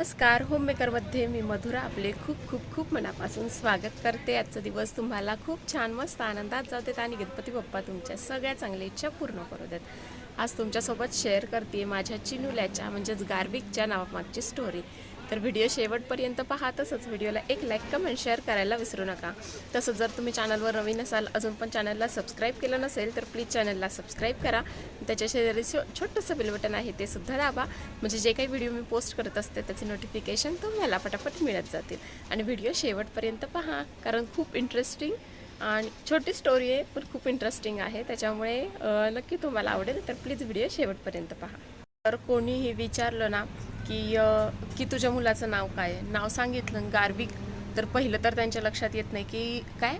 नमस्कार होममेकरमध्ये मी मधुरा आपले खूप खूप खूप मनापासून स्वागत करते. आजचा दिवस तुम्हाला खूप छान मस्त आनंदात जाऊ देत आणि गणपती बाप्पा तुमच्या सगळ्या चांगल्या इच्छा पूर्ण करू देत. आज तुमच्यासोबत शेअर करते माझ्या चिनुल्याच्या म्हणजेच गार्बिकच्या नावामागची स्टोरी तर व्हिडिओ शेवटपर्यंत पहा तसंच व्हिडिओला एक लाईक कमेंट शेअर करायला विसरू नका. तसंच जर तुम्ही चॅनलवर नवीन असाल अजून पण चॅनलला सबस्क्राईब केलं नसेल तर प्लीज चॅनलला सबस्क्राईब करा. त्याच्या शेजारी छोटंसं बिलबटन आहे ते सुद्धा दाबा. म्हणजे जे काही व्हिडिओ मी पोस्ट करत असते त्याचे नोटिफिकेशन तुम्हाला पटापट मिळत जातील. आणि व्हिडिओ शेवटपर्यंत पहा कारण खूप इंटरेस्टिंग आणि छोटी स्टोरी आहे पण खूप इंटरेस्टिंग आहे. त्याच्यामुळे नक्की तुम्हाला आवडेल तर प्लीज व्हिडिओ शेवटपर्यंत पहा. तर कोणीही विचारलं ना की की तुझ्या मुलाचं नाव काय? नाव सांगितलं गार्विक. तर पहिलं तर त्यांच्या लक्षात येत नाही की काय?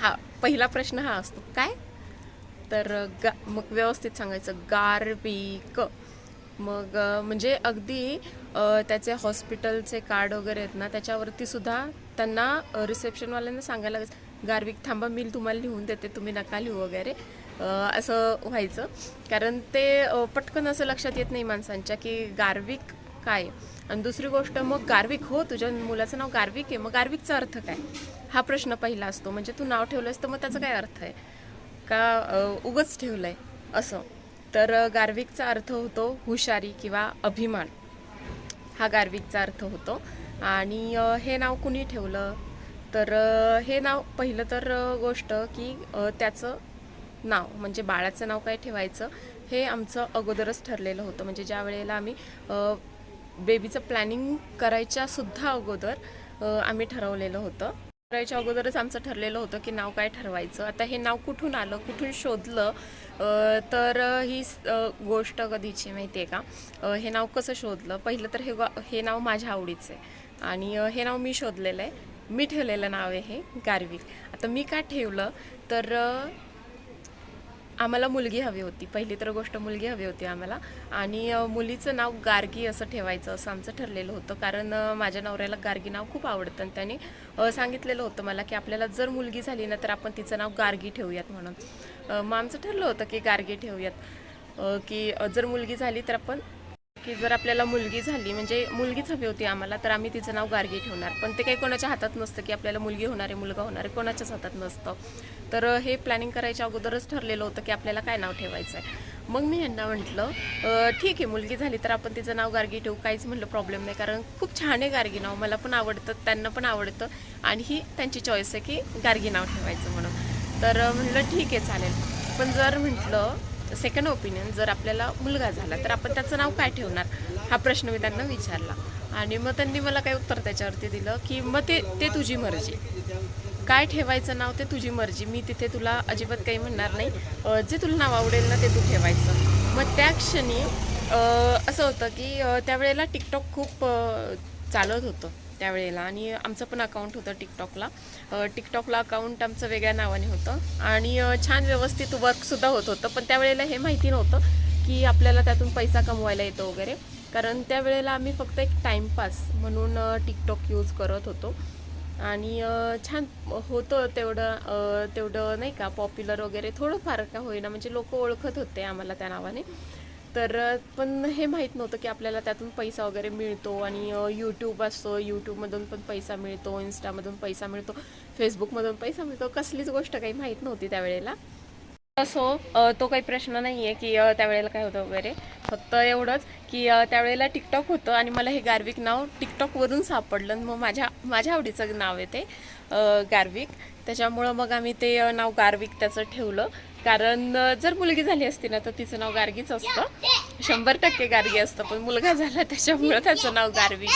हा पहिला प्रश्न हा असतो काय? तर गा मग व्यवस्थित सांगायचं गार्विक. मग म्हणजे अगदी त्याचे हॉस्पिटलचे कार्ड वगैरे आहेत ना त्याच्यावरती सुद्धा त्यांना रिसेप्शनवाल्यांना सांगायला गार्विक थांबा मी तुम्हाला लिहून देते तुम्ही नका लिहू वगैरे. असं व्हायचं. कारण ते पटकन असं लक्षात येत नाही माणसांच्या की गार्विक काय? आणि दुसरी गोष्ट मग गार्विक हो तुझ्या मुलाचं नाव गार्विक आहे. मग गार्विकचा अर्थ काय? हा प्रश्न पहिला असतो. म्हणजे तू नाव ठेवलंस तर मग त्याचा काय अर्थ आहे? का अ, उगच ठेवलंय? असं. तर गार्विकचा अर्थ होतो हुशारी किंवा अभिमान. हा गार्विकचा अर्थ होतो. आणि हे नाव कुणी ठेवलं? तर हे नाव पहिलं तर गोष्ट की त्याचं नाव म्हणजे बाळाचं नाव काय ठेवायचं? हे आमचं अगोदरच ठरलेलं होतं. म्हणजे ज्या वेळेला आम्ही बेबीचं प्लॅनिंग करायच्या सुद्धा अगोदर आम्ही ठरवलेलं होतं. करायच्या अगोदरच आमचं ठरलेलं होतं की नाव काय ठरवायचं. आता हे नाव कुठून आलं कुठून शोधलं तर ही गोष्ट कधीची माहिती आहे का हे नाव कसं शोधलं? पहिलं तर हे हे नाव माझ्या आवडीचं आहे. आणि हे नाव मी शोधलेलं आहे. मी ठेवलेलं नाव आहे हे गार्विक. आता मी का ठेवलं? तर आम्हाला मुलगी हवी होती. पहिली तर गोष्ट मुलगी हवी होती आम्हाला. आणि मुलीचं नाव गार्गी असं ठेवायचं असं आमचं ठरलेलं होतं. कारण माझ्या नवऱ्याला गार्गी नाव खूप आवडतं आणि त्याने सांगितलेलं होतं मला की आपल्याला जर मुलगी झाली ना तर आपण तिचं नाव गार्गी ठेवूयात म्हणून. मग आमचं ठरलं होतं की गार्गी ठेवूयात. की जर मुलगी झाली तर आपण की जर आपल्याला मुलगी झाली म्हणजे मुलगीच हवी होती आम्हाला तर आम्ही तिचं नाव गार्गी ठेवणार. पण ते काही कोणाच्या हातात नसतं की आपल्याला मुलगी होणार आहे मुलगा होणार आहे कोणाच्याच हातात नसतं. तर हे प्लॅनिंग करायच्या अगोदरच ठरलेलं होतं की आपल्याला काय नाव ठेवायचं आहे मग मी यांना म्हटलं ठीक आहे मुलगी झाली तर आपण तिचं नाव गार्गी ठेवू काहीच म्हटलं प्रॉब्लेम नाही. कारण खूप छान आहे गार्गी नाव मला पण आवडतं त्यांना पण आवडतं. आणि ही त्यांची चॉईस आहे की गार्गी नाव ठेवायचं म्हणून. तर म्हटलं ठीक आहे चालेल. पण जर म्हटलं सेकंड ओपिनियन जर आपल्याला मुलगा झाला तर आपण त्याचं नाव काय ठेवणार? हा प्रश्न मी त्यांना विचारला. आणि मग त्यांनी मला काय उत्तर त्याच्यावरती दिलं की मग ते ते तुझी मर्जी. काय ठेवायचं नाव ते तुझी मर्जी. मी तिथे तुला अजिबात काही म्हणणार नाही. जे तुला नाव आवडेल ना ते तू ठेवायचं. मग त्या क्षणी असं होतं की त्यावेळेला टिकटॉक खूप चालत होतं. त्यावेळेला. आणि आमचं पण अकाउंट होतं टिकटॉकला टिकटॉकला अकाउंट आमचं वेगळ्या नावाने होतं. आणि छान व्यवस्थित वर्कसुद्धा होत होतं. पण त्यावेळेला हे माहिती नव्हतं की आपल्याला त्यातून पैसा कमवायला येतो वगैरे. कारण त्यावेळेला आम्ही फक्त एक टाईमपास म्हणून टिकटॉक यूज करत होतो. आणि छान होतं तेवढं तेवढं नाही का पॉप्युलर वगैरे. थोडंफार का होईना. म्हणजे लोक ओळखत होते आम्हाला त्या नावाने. तर पण हे माहीत नव्हतं की आपल्याला त्यातून पैसा वगैरे मिळतो आणि यूट्यूब असतो. यूट्यूबमधून पण पैसा मिळतो इन्स्टामधून पैसा मिळतो फेसबुकमधून पैसा मिळतो. कसलीच गोष्ट काही माहीत नव्हती त्यावेळेला. असो तो काही प्रश्न नाही आहे की त्यावेळेला काय होतं वगैरे. फक्त एवढंच की त्यावेळेला टिकटॉक होतं आणि मला हे गार्विक नाव टिकटॉकवरून सापडलं आणि मग माझ्या माझ्या आवडीचं नाव आहे ते गार्विक त्याच्यामुळं मग आम्ही ते नाव गार्विक त्याचं ठेवलं. कारण जर मुलगी झाली असती ना तर तिचं नाव गार्गीच असतं. शंभर टक्के गार्गी असतं पण मुलगा झाला त्याच्यामुळं त्याचं नाव गार्विक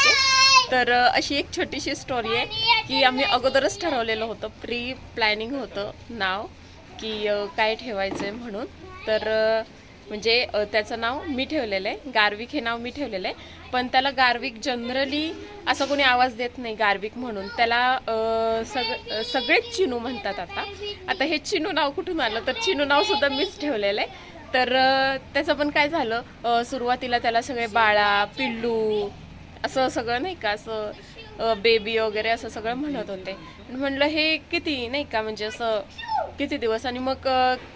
तर अशी एक छोटीशी स्टोरी आहे की आम्ही अगोदरच ठरवलेलं होतं प्री प्लॅनिंग होतं नाव की काय ठेवायचं आहे म्हणून. तर म्हणजे त्याचं नाव मी ठेवलेलं आहे. गार्विक हे नाव मी ठेवलेलं आहे. पण त्याला गार्विक जनरली असं कोणी आवाज देत नाही गार्विक म्हणून. त्याला सग सगळेच चिनू म्हणतात आता. आता हे चिनू नाव कुठून आलं? तर चिनू नावसुद्धा मीच ठेवलेलं आहे. तर त्याचं पण काय झालं? सुरुवातीला त्याला सगळे बाळा पिल्लू असं सगळं नाही का? असं बेबी वगैरे असं सगळं म्हणत होते. म्हणलं हे किती नाही का? म्हणजे असं किती दिवस आणि मग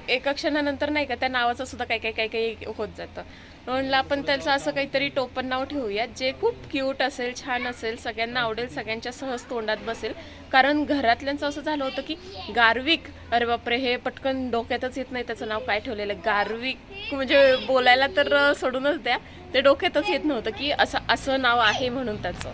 एका क्षणानंतर नाही का त्या नावाचं सुद्धा काही काही काही काही होत जातं. म्हणलं आपण त्याचं असं काहीतरी टोपण नाव ठेवूयात जे खूप क्यूट असेल छान असेल सगळ्यांना आवडेल सगळ्यांच्या सहज तोंडात बसेल. कारण घरातल्यांचं असं झालं होतं की गार्विक अरे बापरे हे पटकन डोक्यातच येत नाही त्याचं नाव काय ठेवलेलं. आहे. गार्विक म्हणजे बोलायला तर सोडूनच द्या. ते डोक्यातच येत नव्हतं की असं असं नाव आहे म्हणून त्याचं.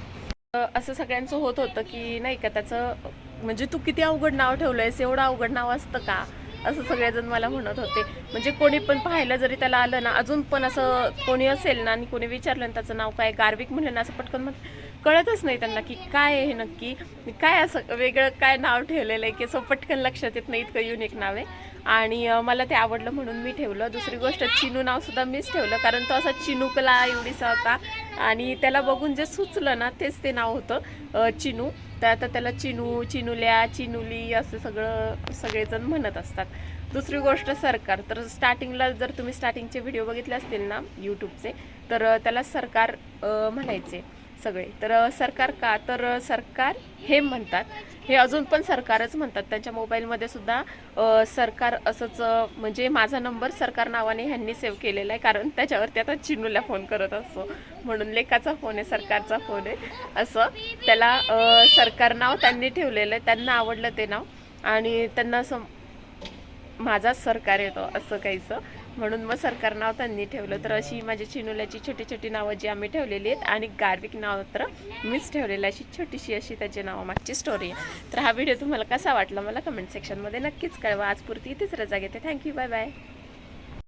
असं सगळ्यांचं होत होतं की नाही का त्याचं म्हणजे तू किती अवघड नाव ठेवलंयस एवढं अवघड नाव असतं का? असं सगळेजण मला म्हणत होते. म्हणजे कोणी पण पाहायला जरी त्याला आलं ना अजून पण असं कोणी असेल ना आणि कोणी विचारलं ना त्याचं नाव काय गार्विक म्हणलं ना असं पटकन मग कळतच नाही त्यांना की काय आहे हे नक्की. काय असं वेगळं काय नाव ठेवलेलं आहे की असं पटकन लक्षात येत नाही इतकं युनिक नाव आहे. आणि मला ते आवडलं म्हणून मी ठेवलं. दुसरी गोष्ट चिनू नावसुद्धा मीच ठेवलं कारण तो असा चिनूकला एवढीसा होता आणि त्याला बघून जे सुचलं ना तेच ते नाव होतं चिनू. तर आता त्याला चिनू चिनुल्या चिनुली असं सगळं सगळेजण म्हणत असतात. दुसरी गोष्ट सरकार. तर स्टार्टिंगला जर तुम्ही स्टार्टिंगचे व्हिडिओ बघितले असतील ना यूट्यूबचे तर त्याला सरकार म्हणायचे. सगळे. तर सरकार का? तर सरकार हे म्हणतात. हे अजून पण सरकारच म्हणतात. त्यांच्या मोबाईलमध्ये सुद्धा सरकार असंच म्हणजे माझा नंबर सरकार नावाने ह्यांनी सेव्ह केलेला आहे. कारण त्याच्यावरती आता चिनूला फोन करत असतो. म्हणून लेकाचा फोन आहे सरकारचा फोन आहे. असं. त्याला सरकार नाव त्यांनी ठेवलेलं आहे. त्यांना आवडलं ते नाव. आणि त्यांना असं माझाच सरकार येतो असं काहीचं म्हणून मग सरकार नाव त्यांनी ठेवलं. तर अशी माझ्या चिनुल्याची छोटी छोटी नावं जी आम्ही ठेवलेली आहेत आणि गार्विक नाव तर मीच ठेवलेलं आहे. अशी छोटीशी अशी त्याची नावामागची स्टोरी आहे. तर हा व्हिडिओ तुम्हाला कसा वाटला मला कमेंट सेक्शनमध्ये नक्कीच कळवा. आज पुरती इथेच रजा घेते. Thank you bye bye